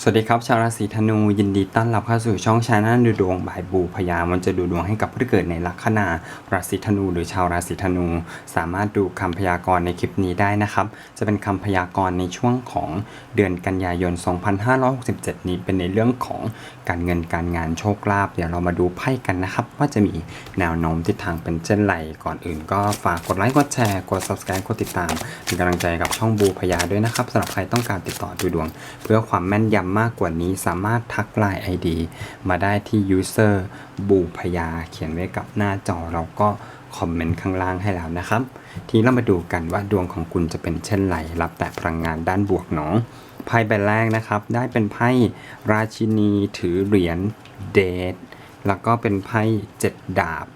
สวัสดีครับ ชาวราศีธนูยินดีต้อนรับเข้าสู่ช่องชาแนลดูดวงบ่ายบูพยามันจะดูดวงให้กับผู้ที่เกิดในลัคนาราศีธนู หรือชาวราศีธนู สามารถดูคำพยากรณ์ในคลิปนี้ได้นะครับ จะเป็นคำพยากรณ์ในช่วงของเดือนกันยายน 2567 นี้เป็นในเรื่องของ การเงินการงานโชคลาภเดี๋ยวเรามาดูไพ่กันนะครับ ว่าจะมีแนวโน้มทิศทางเป็นเช่นไรก่อนอื่น ก็ฝากกดไลค์กดแชร์กด subscribe กดติดตามเป็นกำลังใจกับช่องบูพยาด้วยนะครับสำหรับใครต้องการติดต่อดูดวง เพื่อความแม่นยำมากกว่านี้สามารถทักไลน์ ID มาได้ที่ user บูพยาเขียนไว้กับหน้าจอเราก็คอมเมนต์ข้างล่างให้แล้วนะครับ ทีนี้เรามาดูกันว่าดวงของคุณจะเป็นเช่นไรรับแต่พลังงานด้านบวกเนาะ ไพ่ใบแรกนะครับ ได้เป็นไพ่ราชินีถือเหรียญเดทแล้วก็เป็นไพ่เจ็ดดาบ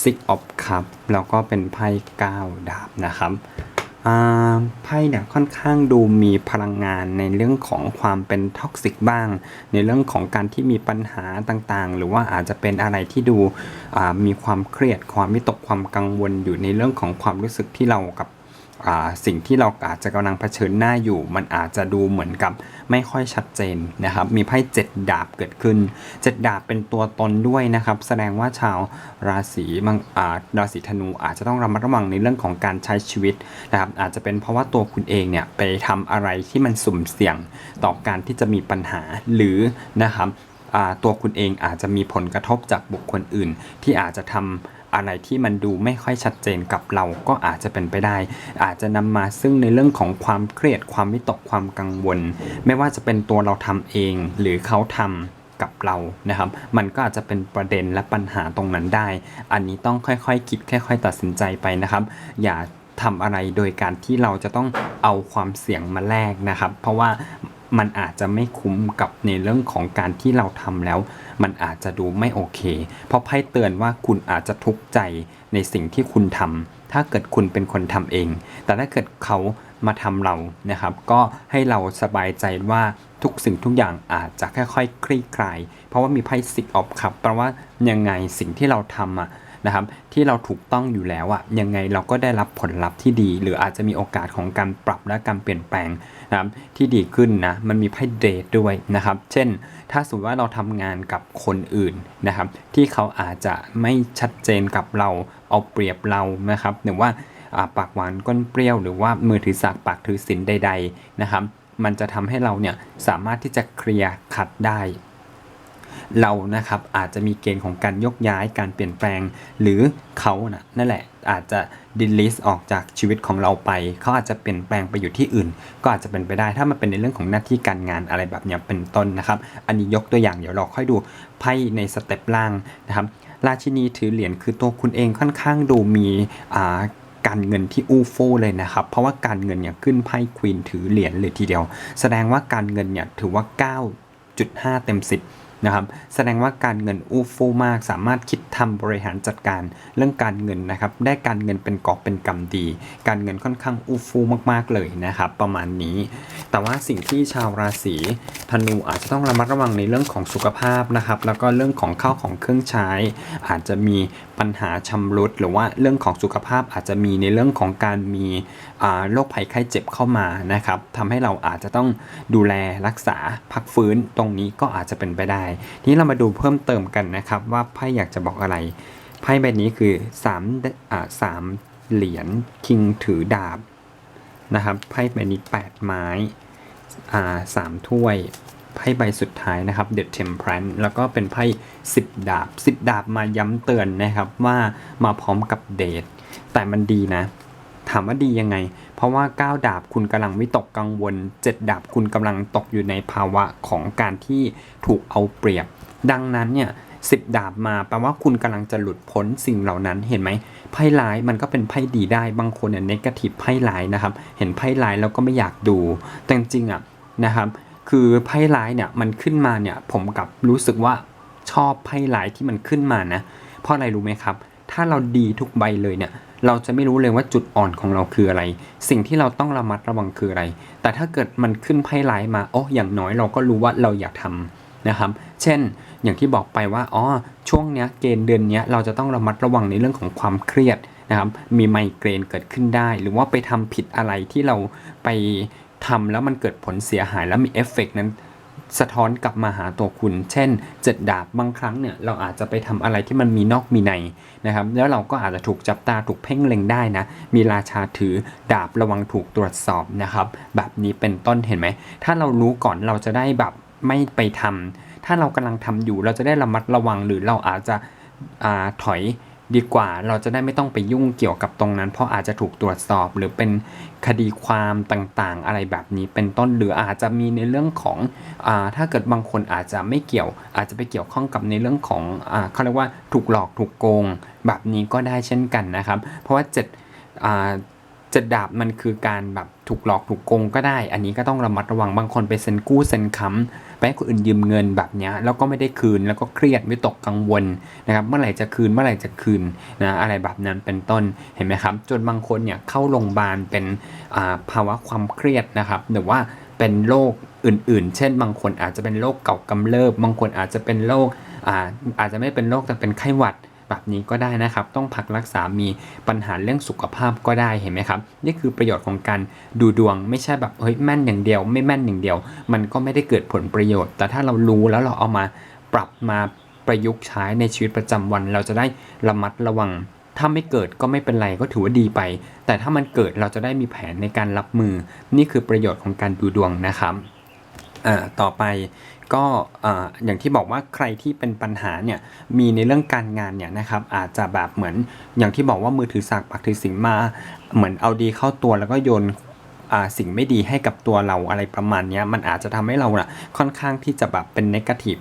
Six of Cup แล้วก็เป็นไพ่เก้าดาบนะครับไพ่เนี่ยค่อนข้างดูมีพลังงานในเรื่องของความเป็นท็อกซิกบ้าง ในเรื่องของการที่มีปัญหาต่างๆ หรือว่าอาจจะเป็นอะไรที่ดูมีความเครียดความวิตกความกังวลอยู่ในเรื่องของความรู้สึกที่เรากับ สิ่งที่เราอาจจะกำลังเผชิญหน้าอยู่ มันอาจจะดูเหมือนกับไม่ค่อยชัดเจนนะครับ มีไพ่เจ็ดดาบเกิดขึ้นเจ็ดดาบเป็นตัวตนด้วยนะครับ แสดงว่าชาวราศีมังาราศีธนูอาจจะต้องระมัดระวังในเรื่องของการใช้ชีวิตนะครับ อาจจะเป็นเพราะว่าตัวคุณเองเนี่ยไปทำอะไรที่มันสุ่มเสี่ยงต่อการที่จะมีปัญหาหรือนะครับตัวคุณเองอาจจะมีผลกระทบจากบุคคลอื่น ที่อาจจะทำ อะไรที่มันดูไม่ค่อยชัดเจนกับเราก็อาจจะเป็นไปได้ อาจจะนำมาซึ่งในเรื่องของความเครียดความวิตกความกังวล ไม่ว่าจะเป็นตัวเราทำเองหรือเขาทำกับเรานะครับ มันก็อาจจะเป็นประเด็นและปัญหาตรงนั้นได้ อันนี้ต้องค่อยๆคิดค่อย ๆ ตัดสินใจไปนะครับ อย่าทำอะไรโดยการที่เราจะต้องเอาความเสี่ยงมาแลกนะครับ เพราะว่า มันอาจจะไม่คุ้มกับในเรื่องของการที่เราทำแล้ว มันอาจจะดูไม่โอเค เพราะไพ่เตือนว่าคุณอาจจะทุกข์ใจในสิ่งที่คุณทำถ้าเกิดคุณเป็นคนทำเอง แต่ถ้าเกิดเขามาทำเรานะครับ ก็ให้เราสบายใจว่าทุกสิ่งทุกอย่างอาจจะค่อยๆคลี่คลาย เพราะว่ามีไพ่สิกออฟครับแปลว่ายังไงสิ่งที่เราทำอะ นะครับที่เราถูกต้องอยู่แล้วอะยังไงเราก็ได้รับผลลัพธ์ที่ดี หรืออาจจะมีโอกาสของการปรับและการเปลี่ยนแปลงนะครับที่ดีขึ้นนะมันมีไพ่เดทด้วยนะครับ เช่น ถ้าสมมติว่าเราทำงานกับคนอื่นนะครับ ที่เขาอาจจะไม่ชัดเจนกับเราเอาเปรียบเรานะครับหรือว่าปากหวานก้นเปรี้ยวหรือว่ามือถือสากปากถือสินใด ๆนะครับ มันจะทำให้เราเนี่ยสามารถที่จะเคลียร์ขัดได้ เรานะครับอาจจะมีเกณฑ์ของการยกย้ายการเปลี่ยนแปลง หรือเขานะนั่นแหละอาจจะดิลิสออกจากชีวิตของเราไป เขาอาจจะเปลี่ยนแปลงไปอยู่ที่อื่น ก็อาจจะเป็นไปได้ถ้ามันเป็นในเรื่องของหน้าที่การงานอะไรแบบนี้เป็นต้นนะครับ อันนี้ยกตัวอย่างเดี๋ยวเราค่อยดูไพ่ในสเต็ปล่างนะครับราชินีถือเหรียญคือตัวคุณเองค่อนข้างดูมีอ่าการเงินที่อู้ฟู่เลยนะครับ เพราะว่าการเงินเนี่ยขึ้นไพ่ควีนถือเหรียญเลยทีเดียว แสดงว่าการเงินเนี่ยถือว่า 9.5 เต็ม 10 นะครับแสดงว่าการเงินอู้ฟู่มากสามารถคิดทำบริหารจัดการเรื่องการเงินนะครับ ได้การเงินเป็นกอบเป็นกำดี การเงินค่อนข้างอู้ฟู่มากๆเลยนะครับ ประมาณนี้ แต่ว่าสิ่งที่ชาวราศีธนูอาจจะต้องระมัดระวังในเรื่องของสุขภาพนะครับ แล้วก็เรื่องของข้าวของเครื่องใช้ อาจจะมีปัญหาชำรุดหรือว่าเรื่องของสุขภาพอาจจะมีในเรื่องของการมีโรคภัยไข้เจ็บเข้ามานะครับทำให้เราอาจจะต้องดูแลรักษาพักฟื้นตรงนี้ก็อาจจะเป็นไปได้ทีนี้เรามาดูเพิ่มเติมกันนะครับ ว่าไพ่อยากจะบอกอะไร ไพ่ใบนี้คือ3อ่าสามเหรียญคิงถือดาบนะครับไพ่ใบนี้8ไม้อ่าสามถ้วยไพ่ใบสุดท้ายนะครับ The Temperance แล้วก็เป็นไพ่10 ดาบ 10 ดาบมาย้ำเตือนนะครับว่ามาพร้อมกับเดทแต่มันดีนะ ถามว่าดียังไง เพราะว่า 9 ดาบคุณกำลังวิตกกังวล 7 ดาบคุณกำลังตกอยู่ในภาวะของการที่ถูกเอาเปรียบ ดังนั้นเนี่ยสิบดาบมาแปลว่าคุณกำลังจะหลุดพ้นสิ่งเหล่านั้นเห็นไหมไพ่ร้ายมันก็เป็นไพ่ดีได้บางคนเนี่ยเนกาทีฟไพ่ร้ายนะครับ เห็นไพ่ร้ายแล้วก็ไม่อยากดู แต่จริงๆอะนะครับคือไพ่ร้ายเนี่ยมันขึ้นมาเนี่ยผมกับรู้สึกว่าชอบไพ่ร้ายที่มันขึ้นมานะ เพราะอะไรรู้ไหมครับ ถ้าเราดีทุกใบเลยเนี่ย เราจะไม่รู้เลยว่าจุดอ่อนของเราคืออะไร สิ่งที่เราต้องระมัดระวังคืออะไร แต่ถ้าเกิดมันขึ้นไพ่ร้ายมาโอ้อย่างน้อยเราก็รู้ว่าเราอยากทำนะครับ เช่น อย่างที่บอกไปว่า อ๋อ ช่วงเนี้ย เกณฑ์เดือนเนี้ย เราจะต้องระมัดระวังในเรื่องของความเครียดนะครับ มีไมเกรนเกิดขึ้นได้ หรือว่าไปทำผิดอะไรที่เราไปทำแล้วมันเกิดผลเสียหายแล้วมีเอฟเฟกต์นั้น สะท้อนกลับมาหาตัวคุณ เช่นเจ็ดดาบบางครั้งเนี่ยเราอาจจะไปทำอะไรที่มันมีนอกมีในนะครับ แล้วเราก็อาจจะถูกจับตาถูกเพ่งเล็งได้นะ มีราชาถือดาบระวังถูกตรวจสอบนะครับ แบบนี้เป็นต้นเห็นไหม ถ้าเรารู้ก่อนเราจะได้แบบไม่ไปทำถ้าเรากำลังทำอยู่เราจะได้ระมัดระวังหรือเราอาจจะถอย ดีกว่าเราจะได้ไม่ต้องไปยุ่งเกี่ยวกับตรงนั้น เพราะอาจจะถูกตรวจสอบหรือเป็นคดีความต่างๆ อะไรแบบนี้เป็นต้นหรืออาจจะมีในเรื่องของอถ้าเกิดบางคนอาจจะไม่เกี่ยว อาจจะไปเกี่ยวข้องกับในเรื่องของอเขาเรียกว่าถูกหลอกถูกโกง แบบนี้ก็ได้เช่นกันนะครับ เพราะว่าเจ็ด เจ็ดดาบมันคือการแบบถูกหลอกถูกโกงก็ได้ อันนี้ก็ต้องระมัดระวังบางคนไปเซ็นกู้เซ็นค้ำไปให้คนอื่นยืมเงินแบบเนี้ยแล้วก็ไม่ได้คืนแล้วก็เครียดวิตกกังวลนะครับเมื่อไหร่จะคืนเมื่อไหร่จะคืนนะอะไรแบบนั้นเป็นต้นเห็นไหมครับ จนบางคนเนี่ยเข้าโรงพยาบาลเป็นาภาวะความเครียดนะครับหรือว่าเป็นโรคอื่น ๆ เช่น บางคนอาจจะเป็นโรคเก่ากำเริบบางคนอาจจะเป็นโรคอาอาจจะไม่เป็นโรคแต่เป็นไข้หวัด แบบนี้ก็ได้นะครับ ต้องพักรักษา มีปัญหาเรื่องสุขภาพก็ได้เห็นไหมครับ นี่คือประโยชน์ของการดูดวง ไม่ใช่แบบเฮ้ยแม่นอย่างเดียว ไม่แม่นอย่างเดียว มันก็ไม่ได้เกิดผลประโยชน์ แต่ถ้าเรารู้แล้วเราเอามาปรับมาประยุกต์ใช้ในชีวิตประจำวัน เราจะได้ระมัดระวัง ถ้าไม่เกิดก็ไม่เป็นไรก็ถือว่าดีไป แต่ถ้ามันเกิดเราจะได้มีแผนในการรับมือ นี่คือประโยชน์ของการดูดวงนะครับ ต่อไปก็อ่าอย่างที่บอกว่าใครที่เป็นปัญหาเนี่ยมีในเรื่องการงานเนี่ยนะครับอาจจะแบบเหมือนอย่างที่บอกว่ามือถือสากปักถือสิงมา เหมือนเอาดีเข้าตัวแล้วก็โยนสิ่งไม่ดีให้กับตัวเราอะไรประมาณนี้มันอาจจะทำให้เราน่ะค่อนข้างที่จะแบบเป็นนกาทีฟ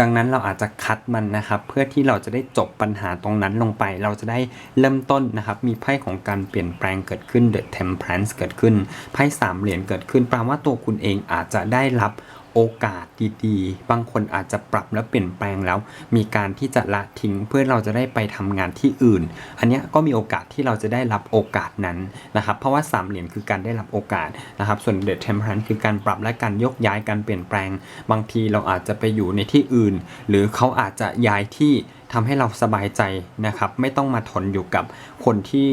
ดังนั้นเราอาจจะคัดมันนะครับ เพื่อที่เราจะได้จบปัญหาตรงนั้นลงไป เราจะได้เริ่มต้นนะครับ มีไพ่ของการเปลี่ยนแปลงเกิดขึ้น The Temperance เกิดขึ้นไพ่สามเหรียญเกิดขึ้นแปลว่าตัวคุณเองอาจจะได้รับ โอกาสดีๆ บางคนอาจจะปรับและเปลี่ยนแปลงแล้ว มีการที่จะละทิ้งเพื่อเราจะได้ไปทำงานที่อื่น อันนี้ก็มีโอกาสที่เราจะได้รับโอกาสนั้นนะครับเพราะว่าสามเหรียญคือการได้รับโอกาสนะครับส่วน The Temperance คือการปรับและการยกย้ายการเปลี่ยนแปลง บางทีเราอาจจะไปอยู่ในที่อื่น หรือเขาอาจจะย้ายที่ทำให้เราสบายใจนะครับไม่ต้องมาทนอยู่กับคนที่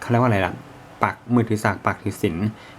เขาเรียกว่าอะไรล่ะ ปักมือถือสากปักถือศิล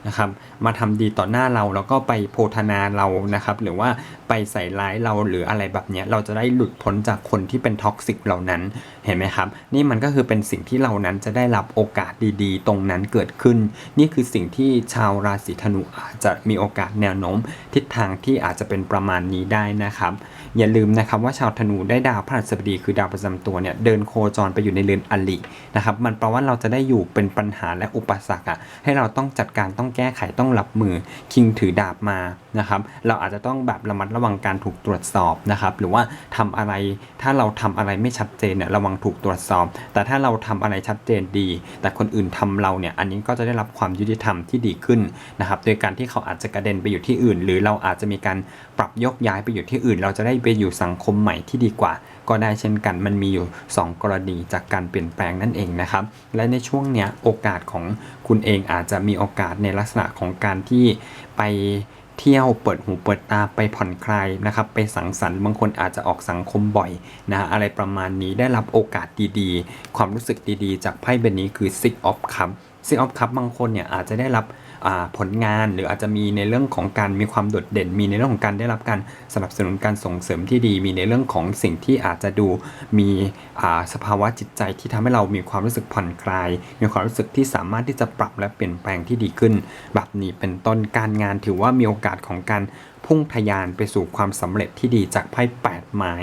นะครับ มาทำดีต่อหน้าเราแล้วก็ไปโพธนาเรานะครับ หรือว่าไปใส่ร้ายเราหรืออะไรแบบเนี้ยเราจะได้หลุดพ้นจากคนที่เป็นท็อกซิกเหล่านั้นเห็นไหมครับ นี่มันก็คือเป็นสิ่งที่เรานั้นจะได้รับโอกาสดีๆ ตรงนั้นเกิดขึ้น นี่คือสิ่งที่ชาวราศีธนูอาจจะมีโอกาสแนวโน้ม ทิศทางที่อาจจะเป็นประมาณนี้ได้นะครับ อย่าลืมนะครับว่าชาวธนูได้ดาวพฤหัสบดีคือดาวประจำตัวเนี่ยเดินโคจรไปอยู่ในเรือนอลินะครับ มันแปลว่าเราจะได้อยู่เป็นปัญหาและอุปสรรคอะให้เราต้องจัดการต้องแก้ไขต้องรับมือคิงถือดาบมานะครับเราอาจจะต้องแบบระมัดระวังการถูกตรวจสอบนะครับหรือว่าทำอะไรถ้าเราทำอะไรไม่ชัดเจนเนี่ยระวังถูกตรวจสอบ แต่ถ้าเราทำอะไรชัดเจนดี แต่คนอื่นทำเราเนี่ยอันนี้ก็จะได้รับความยุติธรรมที่ดีขึ้นนะครับโดยการที่เขาอาจจะกระเด็นไปอยู่ที่อื่น หรือเราอาจจะมีการปรับยกย้ายไปอยู่ที่อื่น เราจะได้ไปอยู่สังคมใหม่ที่ดีกว่า ก็ได้เช่นกัน มันมีอยู่ 2 กรณีจากการเปลี่ยนแปลงนั่นเองนะครับ และในช่วงเนี้ยโอกาสของคุณเองอาจจะมีโอกาสในลักษณะของการที่ไปเที่ยวเปิดหูเปิดตาไปผ่อนคลายนะครับไปสังสรรค์บางคนอาจจะออกสังคมบ่อยนะอะไรประมาณนี้ได้รับโอกาสดีๆ ความรู้สึกดีๆ จากไพ่ใบนี้คือ Six of Cup Six of Cup บางคนเนี่ยอาจจะได้รับ ผลงาน หรืออาจจะมีในเรื่องของการมีความโดดเด่น มีในเรื่องของการได้รับการสนับสนุนการส่งเสริมที่ดี มีในเรื่องของสิ่งที่อาจจะดูมีสภาวะจิตใจที่ทำให้เรามีความรู้สึกผ่อนคลาย มีความรู้สึกที่สามารถที่จะปรับและเปลี่ยนแปลงที่ดีขึ้น แบบนี้เป็นต้นการงานถือว่ามีโอกาสของการ พุ่งทะยานไปสู่ความสำเร็จที่ดีจากไพ่แปดไม้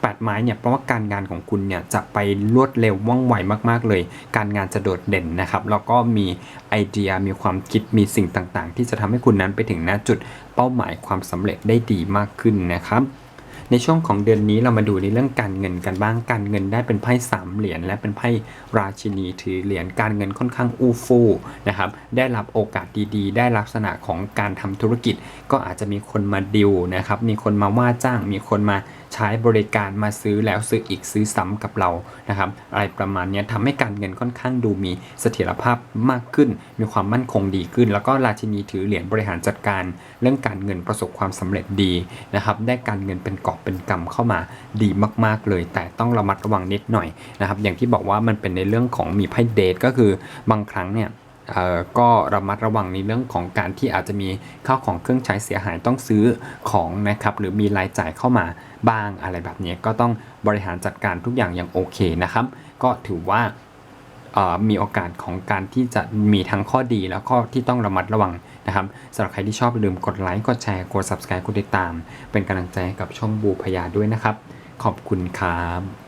แปดไม้เนี่ยเพราะว่าการงานของคุณเนี่ยจะไปรวดเร็วว่องไวมาก ๆ เลย การงานจะโดดเด่นนะครับแล้วก็มีไอเดียมีความคิดมีสิ่งต่างๆ ที่จะทำให้คุณนั้นไปถึงณจุดเป้าหมายความสำเร็จได้ดีมากขึ้นนะครับ ในช่วงของเดือนนี้เรามาดูในเรื่องการเงินกันบ้างการเงินได้เป็นไพ่สามเหรียญและเป็นไพ่ราชินีถือเหรียญการเงินค่อนข้างอู้ฟู่นะครับได้รับโอกาสดีๆ ได้ลักษณะของการทำธุรกิจ ก็อาจจะมีคนมาดิวนะครับมีคนมาว่าจ้างมีคนมา ใช้บริการมาซื้อแล้วซื้ออีกซื้อซ้ำกับเรานะครับ อะไรประมาณนี้ทำให้การเงินค่อนข้างดูมีเสถียรภาพมากขึ้น มีความมั่นคงดีขึ้น แล้วก็ราชินีถือเหรียญบริหารจัดการ เรื่องการเงินประสบความสำเร็จดีนะครับ ได้การเงินเป็นกอบเป็นกำเข้ามาดีมาก ๆเลย แต่ต้องระมัดระวังนิดหน่อยนะครับ อย่างที่บอกว่ามันเป็นในเรื่องของมีไพ่เดทก็คือบางครั้งเนี่ย ก็ระมัดระวังในเรื่องของการที่อาจจะมีข้าวของเครื่องใช้เสียหายต้องซื้อของนะครับหรือมีรายจ่ายเข้ามาบ้างอะไรแบบนี้ก็ต้องบริหารจัดการทุกอย่างอย่างโอเคนะครับ ก็ถือว่ามีโอกาสของการที่จะมีทั้งข้อดีแล้วก็ที่ต้องระมัดระวังนะครับสำหรับใครที่ชอบอย่าลืมกดไลค์กดแชร์กด subscribe กดติดตาม เป็นกำลังใจให้กับช่องบูพยาด้วยนะครับ ขอบคุณครับ